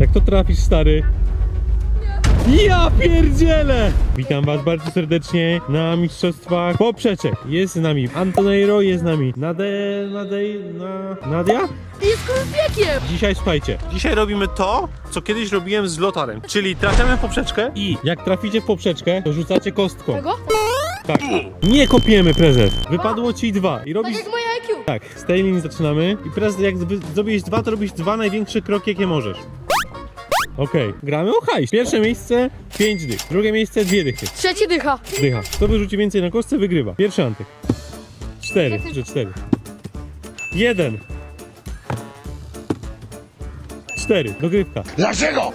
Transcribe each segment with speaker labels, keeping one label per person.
Speaker 1: Jak to trafisz, stary? Ja pierdzielę! Witam was bardzo serdecznie na mistrzostwach poprzeczek. Jest z nami Antonejro, jest z nami Nade... Nade... Na... Nadia?
Speaker 2: Jest kurwiekiem!
Speaker 1: Dzisiaj słuchajcie, dzisiaj robimy to, co kiedyś robiłem z lotarem. Czyli trafiamy w poprzeczkę i jak traficie w poprzeczkę, to rzucacie kostką.
Speaker 2: Tego?
Speaker 1: Tak. Nie kopiemy prezes. Wypadło ci dwa i
Speaker 2: Tak
Speaker 1: robisz...
Speaker 2: jak moja IQ.
Speaker 1: Tak, z tej linii zaczynamy. I prezes, jak wy- zrobisz dwa, to robisz dwa największe kroki, jakie możesz. Okej, gramy o hajs. Pierwsze miejsce 5 dych, drugie miejsce 2 dychy.
Speaker 2: Trzeci dycha.
Speaker 1: Dycha. Kto wyrzuci więcej na kostce, wygrywa. Pierwszy antyk. 4, czy 4. 1. 4. Dogrywka.
Speaker 3: Dlaczego?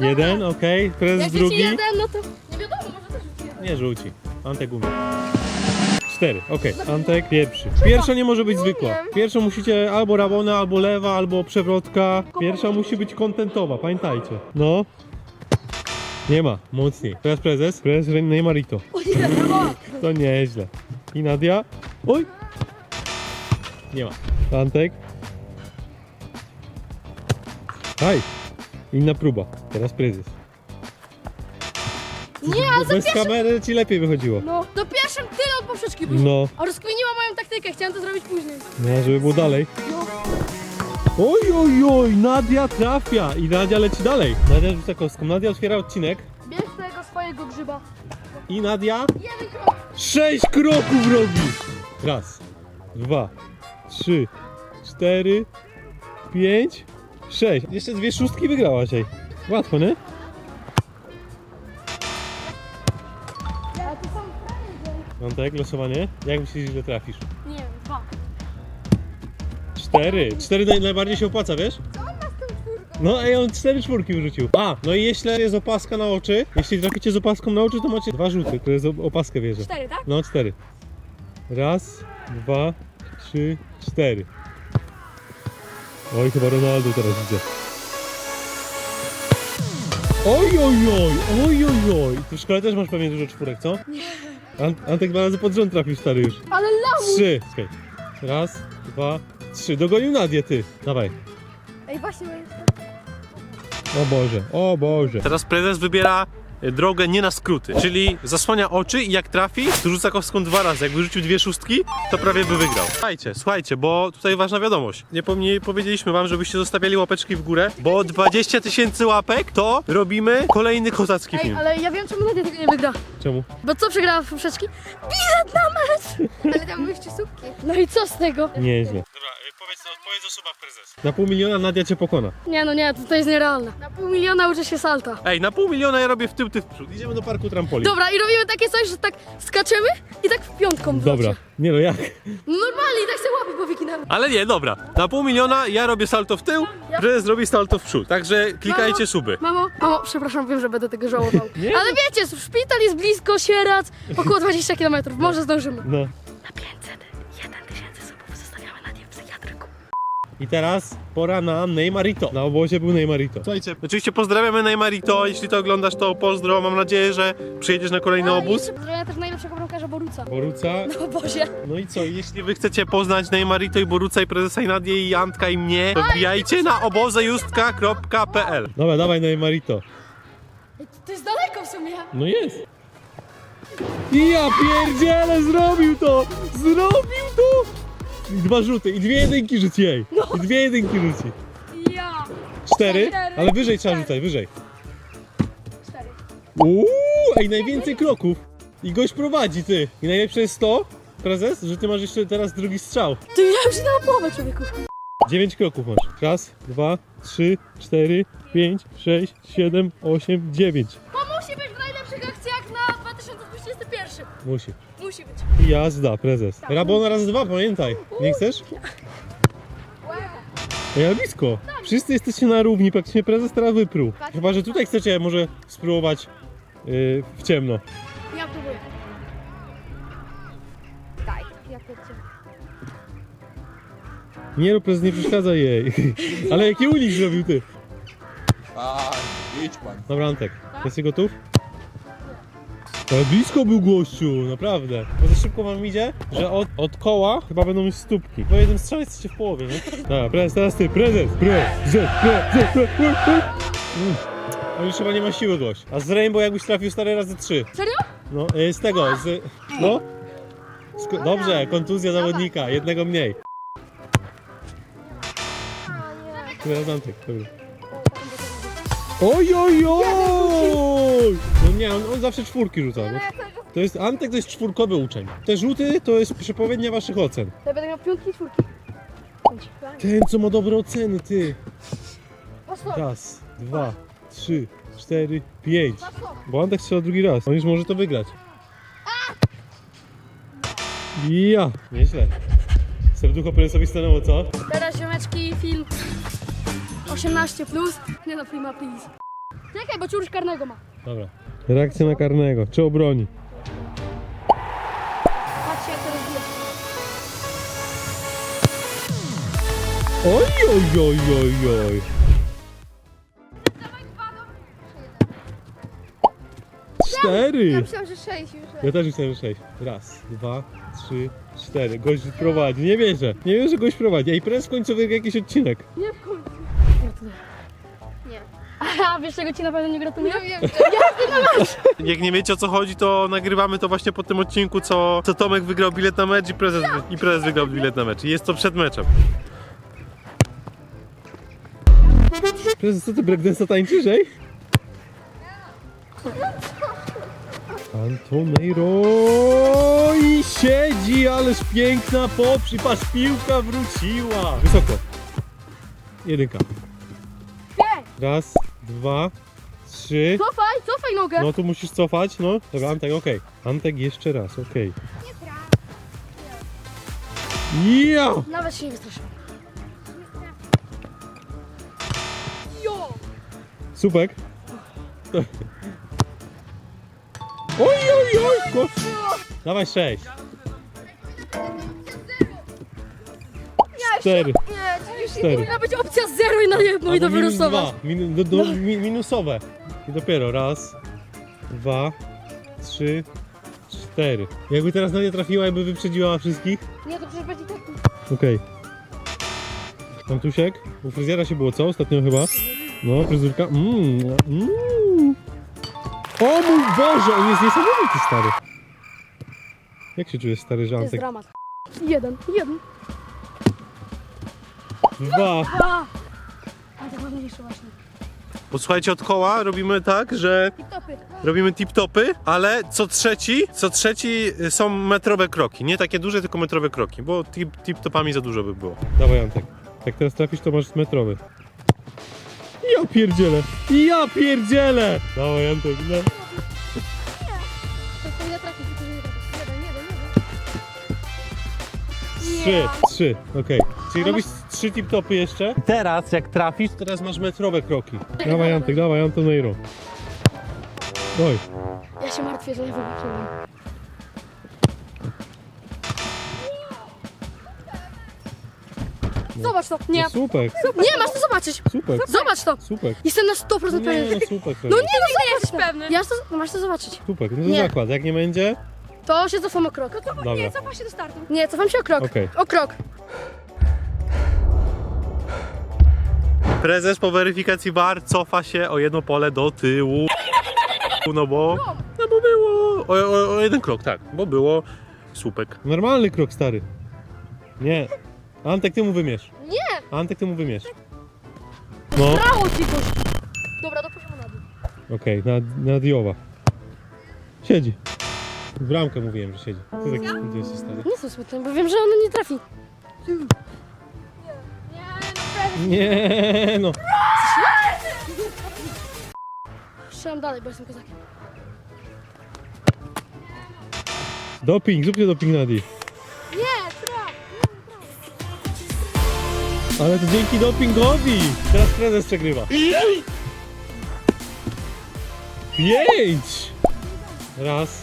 Speaker 1: 1, okej. Prezes
Speaker 2: Jak rzuci
Speaker 1: drugi.
Speaker 2: jeden, no to nie wiadomo, może też rzuci jeden.
Speaker 1: Nie rzuci. Antek umie. Cztery, okej. Antek pierwszy. Pierwsza nie może być zwykła. Pierwszą musicie albo rabona, albo lewa, albo przewrotka. Pierwsza musi być kontentowa, pamiętajcie. No. Nie ma, mocniej. Teraz prezes. Prezes Neymarito.
Speaker 2: O nie, no.
Speaker 1: To nieźle. I Nadia. Oj! Nie ma. Antek. Haj. Inna próba. Teraz prezes.
Speaker 2: Nie, ale za
Speaker 1: Bez
Speaker 2: pierwszym...
Speaker 1: kamery ci lepiej wychodziło.
Speaker 2: No, to pierwszym tyle od poprzeczki być.
Speaker 1: No.
Speaker 2: A rozkminiła moją taktykę, chciałem to zrobić później.
Speaker 1: No, żeby było dalej.
Speaker 2: No.
Speaker 1: Oj, oj, oj, Nadia trafia i Nadia leci dalej. Nadia rzuca kostką. Nadia otwiera odcinek
Speaker 2: Bierz tego swojego grzyba.
Speaker 1: i Nadia
Speaker 2: Jeden krok.
Speaker 1: sześć kroków robi. Raz, dwa, trzy, cztery, pięć, sześć. Jeszcze dwie szóstki wygrałaś, ej. Łatwo, nie? Antek, losowanie. Jak myślisz, że trafisz?
Speaker 2: Nie wiem, dwa.
Speaker 1: Cztery. Cztery naj, najbardziej się opłaca, wiesz? No ej, on cztery czwórki wyrzucił. A, no i jeśli jest opaska na oczy, jeśli traficie z opaską na oczy, to macie dwa rzuty, które z opaskę bierze.
Speaker 2: Cztery, tak?
Speaker 1: No, cztery. Raz, dwa, trzy, cztery. Oj, chyba Ronaldo teraz widzę. Oj, oj, oj, oj, oj, oj. Ty w szkole też masz pewnie dużo czwórek, co? Nie. Antek dwa razy pod rząd trafił stary już.
Speaker 2: Ale lamu!
Speaker 1: Trzy. Czekaj. Raz, dwa, trzy. Dogonił Nadię, ty. Dawaj.
Speaker 2: Ej, właśnie, bo jest...
Speaker 1: O Boże, o Boże. Teraz prezes wybiera drogę nie na skróty, czyli zasłania oczy i jak trafi, to rzuca kostką dwa razy. Jak wyrzucił dwie szóstki, to prawie by wygrał. Słuchajcie, słuchajcie, bo tutaj ważna wiadomość. Nie, po- nie powiedzieliśmy wam, żebyście zostawiali łapeczki w górę, bo 20 tysięcy łapek to robimy kolejny kozacki
Speaker 2: Ej,
Speaker 1: film.
Speaker 2: ale ja wiem, czemu Nadia tego nie wygra.
Speaker 1: Czemu?
Speaker 2: Bo co przegrała w poprzeczki? Bilet na mecz!
Speaker 4: Ale tam były słupki.
Speaker 2: No i co z tego?
Speaker 1: Nieźle. Dobra, powiedz, odpowiedz o subach prezes. Na pół miliona Nadia cię pokona.
Speaker 2: Nie no nie, to, to jest nierealne. Na pół miliona uczę się salta.
Speaker 1: Ej, na pół miliona ja robię w tył, ty w przód. Idziemy do parku trampolin.
Speaker 2: Dobra, i robimy takie coś, że tak skaczemy i tak w piątką w
Speaker 1: Dobra.
Speaker 2: locie.
Speaker 1: Nie no, jak?
Speaker 2: No normalnie, i tak sobie łapy powyginamy.
Speaker 1: Ale nie, dobra. Na pół miliona ja robię salto w tył, prezes robi salto w przód. Także klikajcie
Speaker 2: Mamo.
Speaker 1: suby.
Speaker 2: Mamo, mamo, przepraszam, wiem, że będę tego żałował.
Speaker 1: Nie.
Speaker 2: Ale wiecie, szpital jest blisko, Sierac, około 20 km, może zdążymy.
Speaker 1: No.
Speaker 2: Na 500,
Speaker 1: I teraz pora na Neymarito. Na obozie był Neymarito. Słuchajcie, oczywiście pozdrawiamy Neymarito. Jeśli to oglądasz, to pozdro. Mam nadzieję, że przyjedziesz na kolejny obóz.
Speaker 2: Pozdrawiam też najlepszego bramkarza Boruca.
Speaker 1: Boruca.
Speaker 2: Na obozie.
Speaker 1: No i co, jeśli wy chcecie poznać Neymarito i Boruca i prezesa i Nadię i Antka i mnie, to wbijajcie na obozejustka.pl Dobra, dawaj Neymarito.
Speaker 2: To jest daleko w sumie.
Speaker 1: No jest. I ja pierdzielę, zrobił to! Zrobił to! I dwa rzuty, i dwie jedynki rzuci jej. I dwie jedynki rzuci.
Speaker 2: Ja.
Speaker 1: Cztery,
Speaker 2: Cztery.
Speaker 1: ale wyżej trzeba rzucać, wyżej.
Speaker 2: Cztery.
Speaker 1: Uuu, ej, najwięcej kroków. I gość prowadzi, ty. I najlepsze jest to, prezes, że ty masz jeszcze teraz drugi strzał.
Speaker 2: Ty ja już idę na połowę, człowieku.
Speaker 1: Dziewięć kroków masz. Raz, dwa, trzy, cztery, pięć, sześć, siedem, osiem, dziewięć.
Speaker 2: Musi.
Speaker 1: Musi
Speaker 2: być.
Speaker 1: Jazda, prezes. Rabona raz dwa, pamiętaj. Nie chcesz? Ale blisko. Wszyscy jesteście na równi, praktycznie prezes teraz wyprół. Chyba, że tutaj chcecie może spróbować yy, w ciemno.
Speaker 2: Ja próbuję.
Speaker 4: Daj, ja pierdzie.
Speaker 1: Nie rób prezes, nie przeszkadza jej. Ale jaki unik zrobił ty.
Speaker 3: A, idź pan.
Speaker 1: Dobra, Antek, jesteś gotów? Ale blisko był gościu, naprawdę. Bo za szybko wam idzie, że od, od koła chyba będą już stópki. Po jednym strzale jesteście w połowie, nie? Dobra, prezes, teraz ty, prezes, prezes, prezes, prezes. Mm. On już chyba nie ma siły gość. A z Rainbow jakbyś trafił stary razy trzy.
Speaker 2: Serio?
Speaker 1: No, y, z tego, z... No. Dobrze, kontuzja zawodnika, jednego mniej. Teraz Antek, dobra. Oj, oj, oj! No nie, on, on zawsze czwórki rzuca. No. To jest, Antek to jest czwórkowy uczeń. Te rzuty to jest przepowiednia waszych ocen.
Speaker 2: Ja będę miał piątki i czwórki.
Speaker 1: Ten, co ma dobre oceny, ty. Raz, dwa, trzy, cztery, pięć. Bo Antek strzela drugi raz. On już może to wygrać. Ja, nieźle. Serducho prezesowi stanęło, co?
Speaker 2: Teraz ziomeczki film 18 plus. Nie no, prima please. Czekaj, bo ciurż karnego ma.
Speaker 1: Dobra. Reakcja na karnego. Czy obroni?
Speaker 2: Patrzcie jak to rozbija.
Speaker 1: Oj, oj, oj, oj, oj. Cztery!
Speaker 4: Ja myślałam, że sześć już.
Speaker 1: Ja też myślałem, że sześć. Raz, dwa, trzy, cztery. Gość prowadzi. Nie wierzę. Nie wierzę, że gość prowadzi. Ej, prez w końcu wygra jakiś odcinek.
Speaker 2: Nie w końcu.
Speaker 4: Nie.
Speaker 2: A wiesz czego ci na pewno nie gratuluję?
Speaker 4: Ja wiem.
Speaker 1: Jak nie wiecie o co chodzi, to nagrywamy to właśnie po tym odcinku, co, co Tomek wygrał bilet na mecz i prezes, i prezes wygrał bilet na mecz. I jest to przed meczem. Prezes, co ty breakdance'a tańczysz, ej? Antoneiro i siedzi, ależ piękna poprzy, patrz, piłka wróciła. Wysoko. Jedynka. Raz, dwa, trzy.
Speaker 2: Cofaj, cofaj nogę.
Speaker 1: No tu musisz cofać, no. Dobra, Antek, okej. Antek jeszcze raz, okej. Ja!
Speaker 2: Nawet się nie wystraszyłem. Jo!
Speaker 1: Supek. Oj, oj, oj! Ko... Dawaj sześć. Cztery. Cztery.
Speaker 2: Powinna być opcja 0 i na jedno i to
Speaker 1: minus
Speaker 2: wylosować.
Speaker 1: dwa. Min, do, do, mi, minusowe. I dopiero raz, dwa, trzy, cztery. Jakby teraz na nie trafiła, jakby wyprzedziła wszystkich.
Speaker 2: Nie, to przecież będzie tak.
Speaker 1: Okej. Antusiek? U fryzjera się było co? Ostatnio chyba? No, fryzurka. Mmm. Mm. O mój Boże, on jest niesamowity stary. Jak się czujesz stary, że
Speaker 2: To jest
Speaker 1: Antek?
Speaker 2: dramat. Jeden, jeden.
Speaker 1: Dwa.
Speaker 2: A ważniejsze właśnie.
Speaker 1: Posłuchajcie, od koła robimy tak, że
Speaker 2: Topy.
Speaker 1: robimy tip-topy, ale co trzeci, co trzeci y, są metrowe kroki. Nie takie duże, tylko metrowe kroki, bo tip- tip-topami za dużo by było. Dawaj Antek. Jak teraz trafisz, to masz metrowy. Ja pierdzielę! Ja pierdzielę! Dawaj Antek, no. Trzy, trzy, okej. Czyli robisz trzy tip-topy jeszcze? Teraz, jak trafisz, to teraz masz metrowe kroki. Dawaj Antek, dawaj Antoneiro. Oj,
Speaker 2: Ja się martwię, że nie wygrałem. Zobacz to. Nie.
Speaker 1: no super,
Speaker 2: Nie, masz to zobaczyć.
Speaker 1: super,
Speaker 2: Zobacz to.
Speaker 1: super.
Speaker 2: Jestem na 100%
Speaker 1: Nie,
Speaker 2: pewien.
Speaker 1: no super.
Speaker 2: No nie, no jesteś pewny. Ja to, no masz to zobaczyć.
Speaker 1: Super, no to
Speaker 2: Nie.
Speaker 1: zakład, jak nie będzie?
Speaker 2: To się cofam o krok.
Speaker 1: Dobra.
Speaker 4: Cofa się do startu.
Speaker 2: Nie, cofam się o krok.
Speaker 1: Okej.
Speaker 2: O krok.
Speaker 1: Prezes po weryfikacji VAR cofa się o jedno pole do tyłu. No bo. No bo było. O, o, o jeden krok, tak. Bo było słupek. Normalny krok, stary. Nie. Antek, ty mu wymierz.
Speaker 2: Nie.
Speaker 1: Antek, ty mu wymierz. No,
Speaker 2: Brało ci gość. Dobra, do poziomu na dół.
Speaker 1: okej, na, na Diowa. Siedzi. W bramkę mówiłem, że siedzi. Taki jesteś, stary.
Speaker 2: Nie jestem smutny, bo wiem, że on nie trafi.
Speaker 1: Nie, no.
Speaker 2: Strzelam dalej, bo jestem kozakiem.
Speaker 1: Doping, zróbcie doping Nadi.
Speaker 2: Nie, traf.
Speaker 1: Ale to dzięki dopingowi! Teraz prezes przegrywa. Pięć! Raz,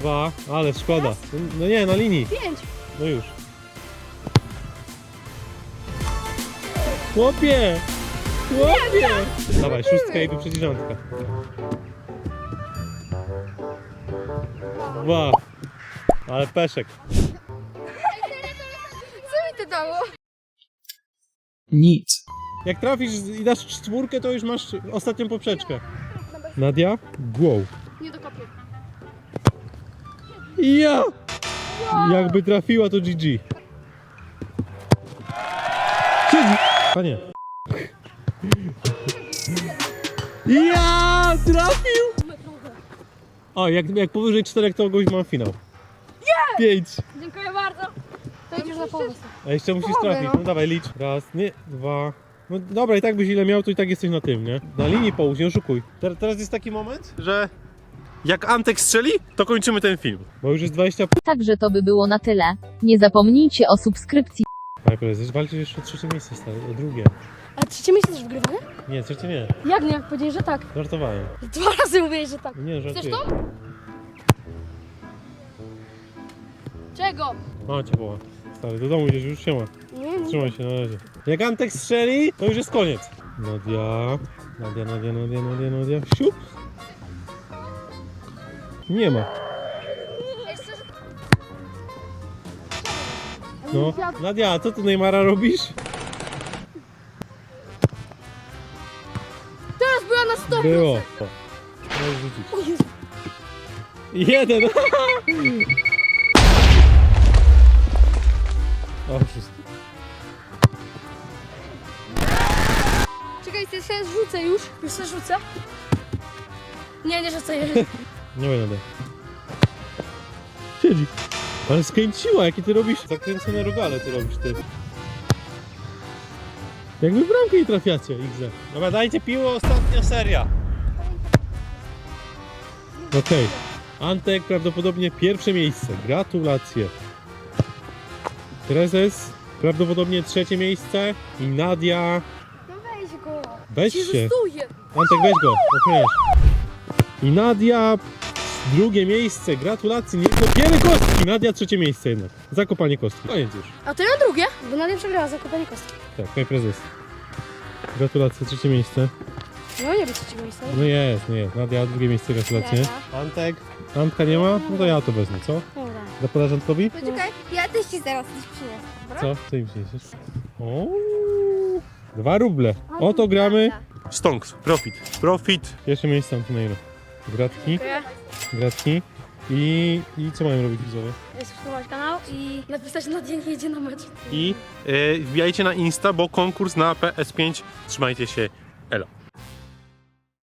Speaker 1: dwa, ale szkoda. No nie, na linii.
Speaker 2: Pięć.
Speaker 1: No już. Chłopie! Chłopie! Dawaj, szóstka i wyprzedzisz Antka. Dwa. Ale peszek.
Speaker 4: Co mi to dało?
Speaker 3: Nic.
Speaker 1: Jak trafisz i dasz czwórkę, to już masz ostatnią poprzeczkę. Nadia? Wow. Ja! Jakby trafiła, to GG. Siedzi! Panie. Ja! Trafił! O, jak, jak powyżej czterech, to gość mam finał. Pięć.
Speaker 2: Dziękuję bardzo. To idziesz na połowę.
Speaker 1: A jeszcze musisz
Speaker 4: Połowę,
Speaker 1: trafić.
Speaker 4: no.
Speaker 1: No dawaj, licz. Raz, nie, dwa. No dobra, i tak byś ile miał, to i tak jesteś na tym, nie? Na linii połóż, nie oszukuj. Ter- teraz jest taki moment, że jak Antek strzeli, to kończymy ten film. Bo już jest 20
Speaker 5: Także to by było na tyle. Nie zapomnijcie o subskrypcji.
Speaker 1: Michael, jesteś walczysz jeszcze o trzecie miejsce, stary, o drugie.
Speaker 2: A trzecie miejsce też wygrywa, nie?
Speaker 1: Nie, trzecie nie,
Speaker 2: Jak nie? Powiedziałeś, że tak.
Speaker 1: żartowałem.
Speaker 2: Dwa razy mówiłeś, że tak.
Speaker 1: Nie,
Speaker 2: Chcesz
Speaker 1: żartuję.
Speaker 2: to? Czego?
Speaker 1: O, cię woła. Stary, do domu idziesz, już się ma.
Speaker 2: Nie, nie.
Speaker 1: Trzymaj się, na razie. Jak Antek strzeli, to już jest koniec. Nadia, Nadia, Nadia, Nadia, Nadia, Nadia, siup. Nie ma. No, Nadia, a co ty Neymara robisz?
Speaker 2: Teraz była na 100%.
Speaker 1: Było. Możesz rzucić.
Speaker 2: O Jezu.
Speaker 1: Jeden! O, wszystko.
Speaker 2: Czekaj, ty się rzucę już. Już się rzucę? Nie, nie rzucę. Nie.
Speaker 1: Nie będę. Siedzi. Ale skręciła, jakie ty robisz? Zakręcone rogale ty robisz, ty. Jak wy w bramkę nie trafiacie, XZ. Dobra, dajcie piłę, ostatnia seria. Okej. Antek prawdopodobnie pierwsze miejsce. Gratulacje. Prezes prawdopodobnie trzecie miejsce. I Nadia...
Speaker 4: No weź go.
Speaker 1: Weź
Speaker 2: Się.
Speaker 1: Antek, weź go, ochroniasz. I Nadia drugie miejsce, gratulacje, nie kopiemy kostki. Nadia trzecie miejsce jednak, zakopanie kostki. Koniec już.
Speaker 2: A to ja drugie, bo Nadia przegrała zakopanie kostki.
Speaker 1: Tak, panie prezes. Gratulacje, trzecie miejsce.
Speaker 2: No nie być trzeciego miejsca.
Speaker 1: No jest, no jest. Nadia drugie miejsce, gratulacje. Antek. Antka nie ma? No to ja to wezmę, co?
Speaker 2: Dobra.
Speaker 1: Zapodasz Antkowi?
Speaker 4: Poczekaj, ja też ci zaraz coś przyniosę.
Speaker 1: Co? Co im przyniesiesz? O, Dwa ruble. Oto gramy. Stonks, profit. Profit. Pierwsze miejsce Antonejro. Gratki,
Speaker 2: Dziękuję.
Speaker 1: gratki. I, I co mają robić widzowie?
Speaker 2: Subskrybować kanał i napisać na dzień jedzie na mecz.
Speaker 1: I e, wbijajcie na Insta, bo konkurs na PS5. Trzymajcie się. Elo.